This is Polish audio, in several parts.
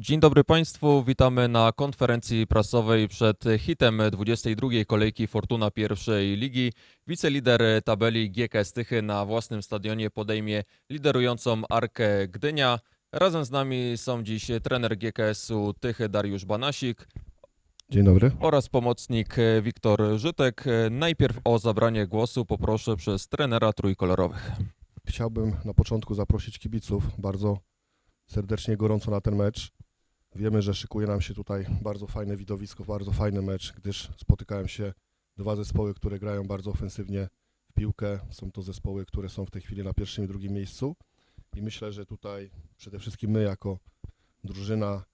Dzień dobry Państwu, witamy na konferencji prasowej przed hitem 22 kolejki Fortuna pierwszej ligi. Wicelider tabeli GKS Tychy na własnym stadionie podejmie liderującą Arkę Gdynia. Razem z nami są dziś trener GKS-u Tychy Dariusz Banasik Dzień dobry. oraz pomocnik Wiktor Żytek. Najpierw o zabranie głosu poproszę przez trenera trójkolorowych. Chciałbym na początku zaprosić kibiców bardzo serdecznie gorąco na ten mecz. Wiemy, że szykuje nam się tutaj bardzo fajne widowisko, bardzo fajny mecz, gdyż spotykają się dwa zespoły, które grają bardzo ofensywnie w piłkę. Są to zespoły, które są w tej chwili na pierwszym i drugim miejscu. I myślę, że tutaj przede wszystkim my jako drużyna,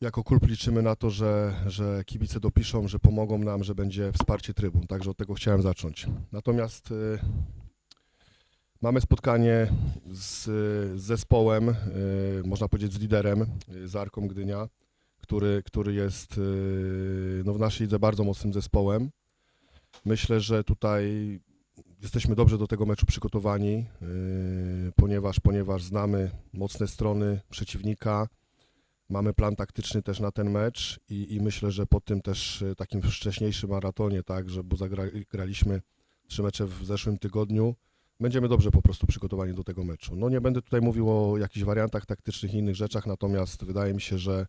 jako klub liczymy na to, że, że kibice dopiszą, że pomogą nam, że będzie wsparcie trybun. Także od tego chciałem zacząć. Natomiast y, Mamy spotkanie z, zespołem, y, można powiedzieć z liderem, y, z Arką Gdynia, który, który jest y, no, w naszej lidze bardzo mocnym zespołem. Myślę, że tutaj jesteśmy dobrze do tego meczu przygotowani, ponieważ, ponieważ znamy mocne strony przeciwnika. Mamy plan taktyczny też na ten mecz i, i myślę, że po tym też takim wcześniejszym maratonie, tak, że bo zagraliśmy trzy mecze w zeszłym tygodniu, będziemy dobrze po prostu przygotowani do tego meczu. No nie będę tutaj mówił o jakichś wariantach taktycznych i innych rzeczach, natomiast wydaje mi się, że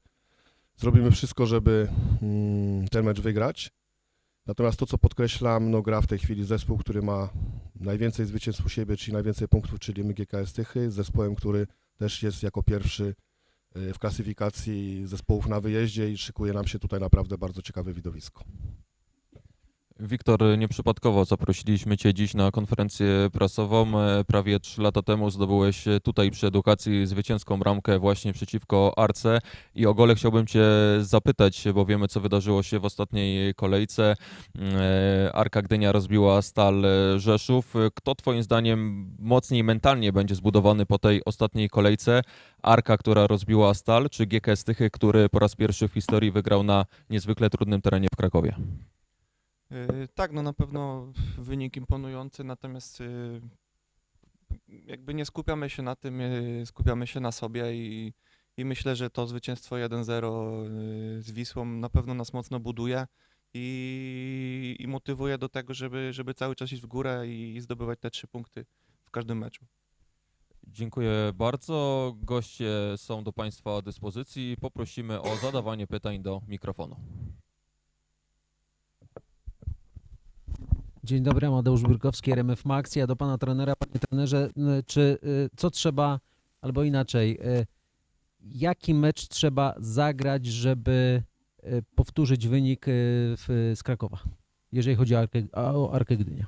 zrobimy wszystko, żeby mm, ten mecz wygrać. Natomiast to, co podkreślam, no gra w tej chwili zespół, który ma najwięcej zwycięstw u siebie, czyli najwięcej punktów, czyli my GKS Tychy, z zespołem, który też jest jako pierwszy y, w klasyfikacji zespołów na wyjeździe i szykuje nam się tutaj naprawdę bardzo ciekawe widowisko. Wiktor, nieprzypadkowo zaprosiliśmy Cię dziś na konferencję prasową. E, Prawie trzy lata temu zdobyłeś tutaj przy edukacji zwycięską bramkę właśnie przeciwko Arce i o gole chciałbym Cię zapytać, bo wiemy co wydarzyło się w ostatniej kolejce. E, Arka Gdynia rozbiła Stal Rzeszów. Kto Twoim zdaniem mocniej mentalnie będzie zbudowany po tej ostatniej kolejce? Arka, która rozbiła Stal, czy GKS Tychy, który po raz pierwszy w historii wygrał na niezwykle trudnym terenie w Krakowie? Yy, Tak, no na pewno wynik imponujący, natomiast yy, jakby nie skupiamy się na tym, yy, skupiamy się na sobie i, i myślę, że to zwycięstwo 1-0 yy, z Wisłą na pewno nas mocno buduje i, i motywuje do tego, żeby, żeby cały czas iść w górę i, i zdobywać te trzy punkty w każdym meczu. Dziękuję bardzo. Goście są do Państwa dyspozycji. Poprosimy o zadawanie pytań do mikrofonu. Dzień dobry, Amadeusz Byrkowski, RMF Max. Ja do pana trenera, panie trenerze, czy y, co trzeba, albo inaczej, y, jaki mecz trzeba zagrać, żeby y, powtórzyć wynik w, z Krakowa, jeżeli chodzi o Arkę, o Arkę Gdynia?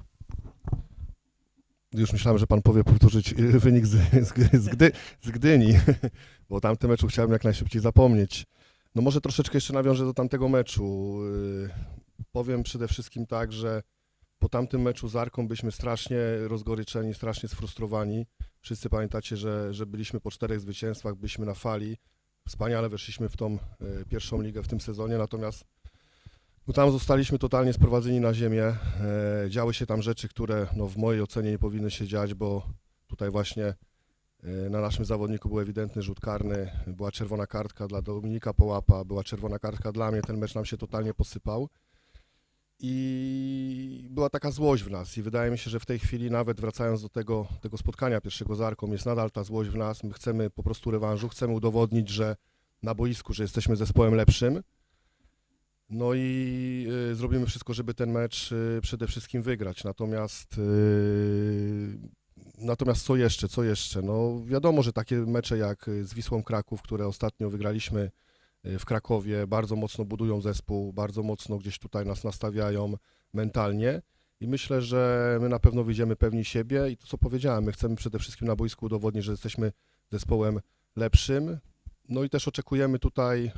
Już myślałem, że pan powie powtórzyć wynik z, z, z, Gdy, z Gdyni, bo tamty meczu chciałem jak najszybciej zapomnieć. No może troszeczkę jeszcze nawiążę do tamtego meczu. Powiem przede wszystkim tak, że po tamtym meczu z Arką byliśmy strasznie rozgoryczeni, strasznie sfrustrowani. Wszyscy pamiętacie, że, że byliśmy po czterech zwycięstwach, byliśmy na fali. Wspaniale weszliśmy w tą y, pierwszą ligę w tym sezonie, natomiast no tam zostaliśmy totalnie sprowadzeni na ziemię. E, działy się tam rzeczy, które no, w mojej ocenie nie powinny się dziać, bo tutaj właśnie e, na naszym zawodniku był ewidentny rzut karny, była czerwona kartka dla Dominika Połapa, była czerwona kartka dla mnie, ten mecz nam się totalnie posypał. I była taka złość w nas i wydaje mi się, że w tej chwili nawet wracając do tego, tego spotkania pierwszego z Arką, jest nadal ta złość w nas. My chcemy po prostu rewanżu, chcemy udowodnić, że na boisku, że jesteśmy zespołem lepszym. No i y, zrobimy wszystko, żeby ten mecz y, przede wszystkim wygrać. Natomiast y, natomiast co jeszcze, co jeszcze? No wiadomo, że takie mecze jak z Wisłą Kraków, które ostatnio wygraliśmy w Krakowie, bardzo mocno budują zespół, bardzo mocno gdzieś tutaj nas nastawiają mentalnie. I myślę, że my na pewno wyjdziemy pewni siebie i to co powiedziałem, my chcemy przede wszystkim na boisku udowodnić, że jesteśmy zespołem lepszym, no i też oczekujemy tutaj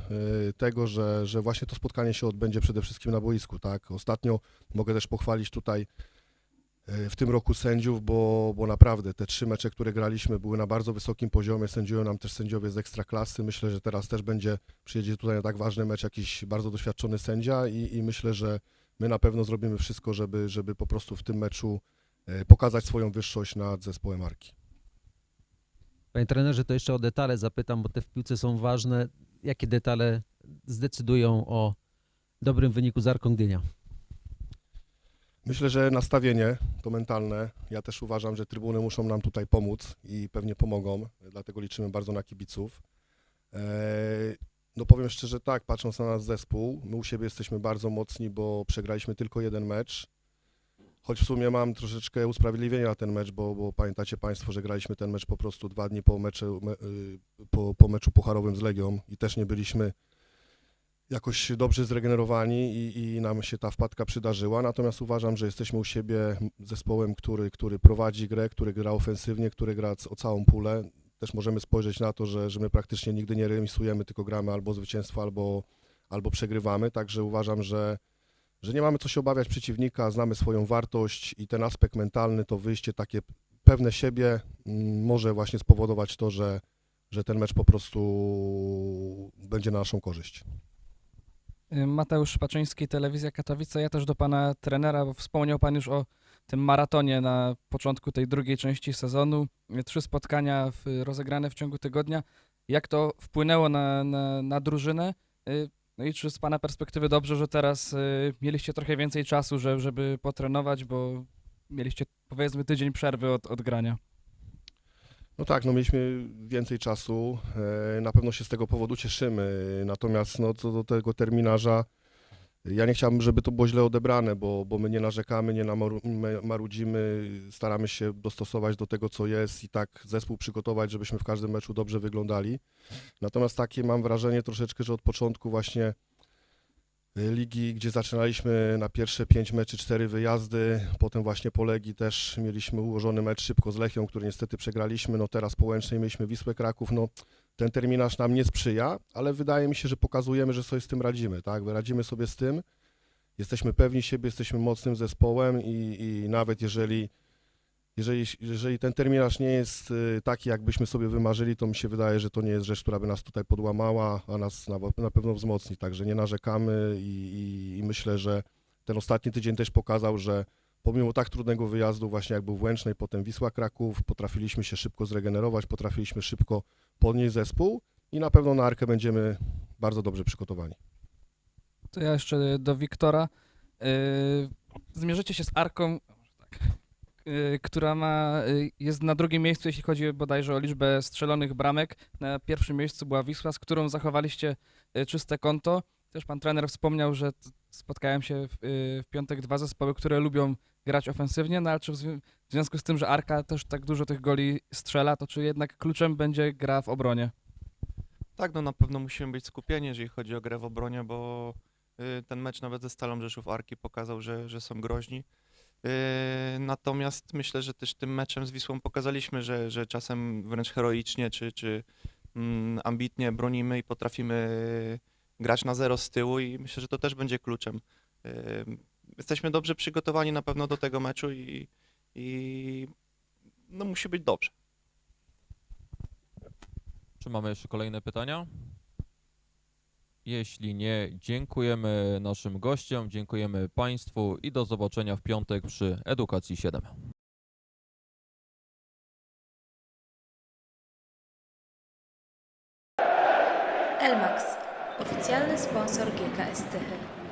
y, tego, że, że właśnie to spotkanie się odbędzie przede wszystkim na boisku, tak? Ostatnio mogę też pochwalić tutaj y, w tym roku sędziów, bo, bo naprawdę te trzy mecze, które graliśmy były na bardzo wysokim poziomie, sędziują nam też sędziowie z ekstraklasy. Myślę, że teraz też będzie, przyjedzie tutaj na tak ważny mecz jakiś bardzo doświadczony sędzia i, i myślę, że my na pewno zrobimy wszystko, żeby, żeby po prostu w tym meczu y, pokazać swoją wyższość nad zespołem Arki. Panie trenerze, to jeszcze o detale zapytam, bo te w piłce są ważne. jakie detale zdecydują o dobrym wyniku z Arką Gdynia? Myślę, że nastawienie to mentalne. Ja też uważam, że trybuny muszą nam tutaj pomóc i pewnie pomogą, dlatego liczymy bardzo na kibiców. Eee, No powiem szczerze tak, patrząc na nasz zespół, my u siebie jesteśmy bardzo mocni, bo przegraliśmy tylko jeden mecz. Choć w sumie mam troszeczkę usprawiedliwienia na ten mecz, bo, bo pamiętacie Państwo, że graliśmy ten mecz po prostu dwa dni po meczu, me, y, po, po meczu pucharowym z Legią i też nie byliśmy jakoś dobrze zregenerowani i, i nam się ta wpadka przydarzyła. Natomiast uważam, że jesteśmy u siebie zespołem, który, który prowadzi grę, który gra ofensywnie, który gra o całą pulę. Też możemy spojrzeć na to, że, że my praktycznie nigdy nie remisujemy, tylko gramy albo zwycięstwo, albo, albo przegrywamy. Także uważam, że, że nie mamy co się obawiać przeciwnika, znamy swoją wartość i ten aspekt mentalny, to wyjście takie pewne siebie mm, może właśnie spowodować to, że, że ten mecz po prostu będzie na naszą korzyść. Y, Mateusz Paczyński, Telewizja Katowice. Ja też do pana trenera, bo wspomniał pan już o tym maratonie na początku tej drugiej części sezonu. Y, Trzy spotkania w, rozegrane w ciągu tygodnia. Jak to wpłynęło na, na, na drużynę? Y, No i czy z pana perspektywy dobrze, że teraz mieliście trochę więcej czasu, że, żeby potrenować, bo mieliście powiedzmy tydzień przerwy od, od grania? No tak, no mieliśmy więcej czasu, e, na pewno się z tego powodu cieszymy, natomiast no co do tego terminarza, ja nie chciałbym, żeby to było źle odebrane, bo, bo my nie narzekamy, nie marudzimy, staramy się dostosować do tego, co jest i tak zespół przygotować, żebyśmy w każdym meczu dobrze wyglądali. Natomiast takie mam wrażenie troszeczkę, że od początku właśnie ligi, gdzie zaczynaliśmy na pierwsze pięć meczy, cztery wyjazdy, potem właśnie po Legii też mieliśmy ułożony mecz szybko z Lechią, który niestety przegraliśmy, no teraz po Łęcznej mieliśmy Wisłę Kraków, no ten terminarz nam nie sprzyja, ale wydaje mi się, że pokazujemy, że sobie z tym radzimy, tak, radzimy sobie z tym, jesteśmy pewni siebie, jesteśmy mocnym zespołem i, i nawet jeżeli jeżeli, jeżeli ten terminarz nie jest y, taki, jakbyśmy sobie wymarzyli, to mi się wydaje, że to nie jest rzecz, która by nas tutaj podłamała, a nas na, na pewno wzmocni. Także nie narzekamy i, i, i myślę, że ten ostatni tydzień też pokazał, że pomimo tak trudnego wyjazdu, właśnie jak był w Łęcznej, potem Wisła Kraków, potrafiliśmy się szybko zregenerować, potrafiliśmy szybko podnieść zespół i na pewno na Arkę będziemy bardzo dobrze przygotowani. To ja jeszcze do Wiktora. Yy, zmierzycie się z Arką, która ma, yy, jest na drugim miejscu, jeśli chodzi bodajże o liczbę strzelonych bramek. Na pierwszym miejscu była Wisła, z którą zachowaliście yy, czyste konto. Też pan trener wspomniał, że spotkają się w, w piątek dwa zespoły, które lubią grać ofensywnie, no ale czy w, w związku z tym, że Arka też tak dużo tych goli strzela, to czy jednak kluczem będzie gra w obronie? Tak, no na pewno musimy być skupieni, jeżeli chodzi o grę w obronie, bo y, ten mecz nawet ze Stalą Rzeszów Arki pokazał, że, że są groźni. Y, Natomiast myślę, że też tym meczem z Wisłą pokazaliśmy, że, że czasem wręcz heroicznie czy, czy mm, ambitnie bronimy i potrafimy grać na zero z tyłu i myślę, że to też będzie kluczem. Y, Jesteśmy dobrze przygotowani na pewno do tego meczu i, i no musi być dobrze. Czy mamy jeszcze kolejne pytania? Jeśli nie, dziękujemy naszym gościom, dziękujemy Państwu i do zobaczenia w piątek przy Edukacji 7. Elmax, oficjalny sponsor GKS Tychy.